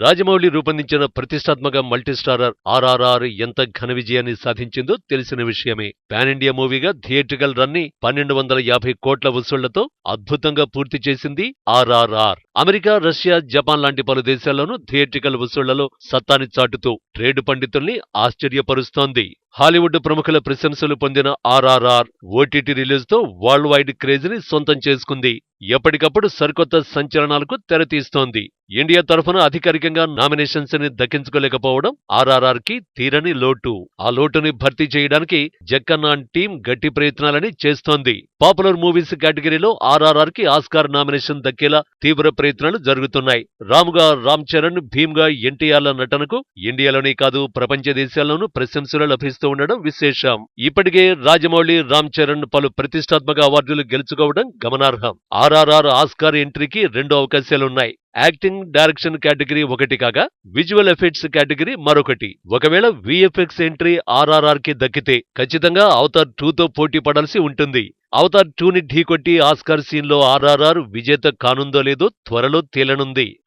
రాజమౌళి రూపొందించిన ప్రతిష్టాత్మక మల్టీస్టారర్ ఆర్ఆర్ఆర్ ఎంత ఘన విజయాన్ని సాధించిందో తెలిసిన విషయమే. పాన్ ఇండియా మూవీగా థియేట్రికల్ రన్ని పన్నెండు వందల యాభై కోట్ల వసూళ్ళతో అద్భుతంగా పూర్తి చేసింది ఆర్ఆర్ఆర్. అమెరికా రష్యా జపాన్ లాంటి పలు దేశాల్లోనూ థియేట్రికల్ వసూళ్ళలో సత్తాని చాటుతూ ట్రేడ్ పండితుల్ని ఆశ్చర్యపరుస్తోంది. హాలీవుడ్ ప్రముఖుల ప్రశంసలు పొందిన ఆర్ఆర్ఆర్ ఓటీటీ రిలీజ్తో వరల్డ్ వైడ్ క్రేజ్ని సొంతం చేసుకుంది. ఎప్పటికప్పుడు సరికొత్త సంచలనాలకు తెరతీస్తోంది. ఇండియా తరఫున అధికారికంగా నామినేషన్స్ని దక్కించుకోలేకపోవడం ఆర్ఆర్ఆర్కి తీరని లోటు. ఆ లోటుని భర్తీ చేయడానికి జక్కన్నాన్ టీం గట్టి ప్రయత్నాలని చేస్తోంది. పాపులర్ మూవీస్ కేటగిరీలో ఆర్ఆర్ఆర్కి ఆస్కార్ నామినేషన్ దక్కేలా తీవ్ర ప్రయత్నాలు జరుగుతున్నాయి. రాముగా రామ్ చరణ్ భీమ్గా ఎన్టీఆర్ల నటనకు ఇండియాలోనే కాదు ప్రపంచ దేశాల్లోనూ ప్రశంసలు లభిస్తూ ఉండడం విశేషం. ఇప్పటికే రాజమౌళి రామ్ చరణ్ పలు ప్రతిష్టాత్మక అవార్డులు గెలుచుకోవడం గమనార్హం. ఆర్ఆర్ఆర్ ఆస్కార్ ఎంట్రీకి రెండు అవకాశాలున్నాయి. యాక్టింగ్ డైరెక్షన్ కేటగిరీ ఒకటి కాగా విజువల్ ఎఫెక్ట్స్ కేటగిరీ మరొకటి. ఒకవేళ విఎఫ్ఎక్స్ ఎంట్రీ ఆర్ఆర్ఆర్కి దక్కితే ఖచ్చితంగా అవతార్ టూతో పోటీ పడాల్సి ఉంటుంది. అవతార్ టూని ఢీకొట్టి ఆస్కార్ సీన్లో ఆర్ఆర్ఆర్ విజేత కానుందో లేదో త్వరలో తేలనుంది.